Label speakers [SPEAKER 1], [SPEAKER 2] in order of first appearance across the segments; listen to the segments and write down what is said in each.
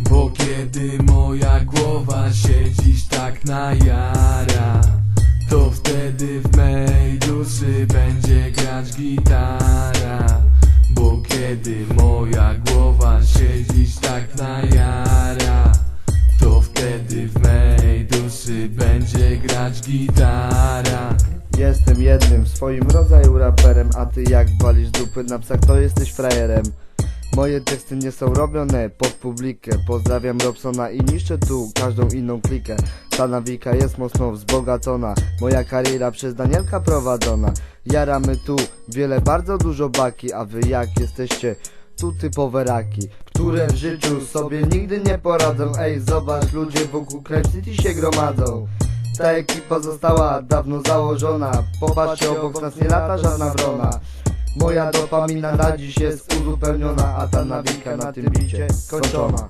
[SPEAKER 1] Bo kiedy moja głowa się tak najara To wtedy w mej duszy będzie grać gitara. Bo kiedy moja głowa się tak najara To wtedy w mej duszy będzie grać gitara.
[SPEAKER 2] Jestem jednym w swoim rodzaju raperem A ty jak walisz dupy na psach to jesteś frajerem Moje teksty nie są robione pod publikę. Pozdrawiam Robsona i niszczę tu każdą inną klikę. Ta nawika jest mocno wzbogacona. Moja kariera przez Danielka prowadzona. Jaramy tu wiele, bardzo dużo baki A wy jak jesteście? Tu typowe raki Które w życiu sobie nigdy nie poradzą. Ej zobacz ludzie wokół Crime City się gromadzą. Ta ekipa została dawno założona. Popatrzcie, obok nas nie lata żadna wrona Moja dopamina na dziś jest uzupełniona A ta nawika na tym bicie skończona.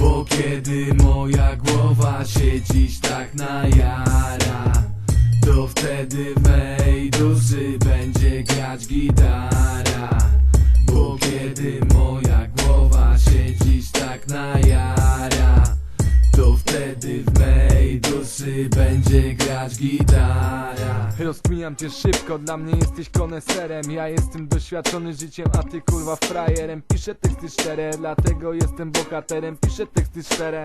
[SPEAKER 1] Bo kiedy moja głowa się tak najara To wtedy w mej duszy będzie grać gitara. Bo kiedy moja głowa się tak najara To wtedy w mej duszy będzie grać gitara
[SPEAKER 3] Rozkminiam cię szybko, dla mnie jesteś koneserem. Ja jestem doświadczony życiem, a ty kurwa frajerem. Piszę teksty szczere, dlatego jestem bohaterem. Piszę teksty szczere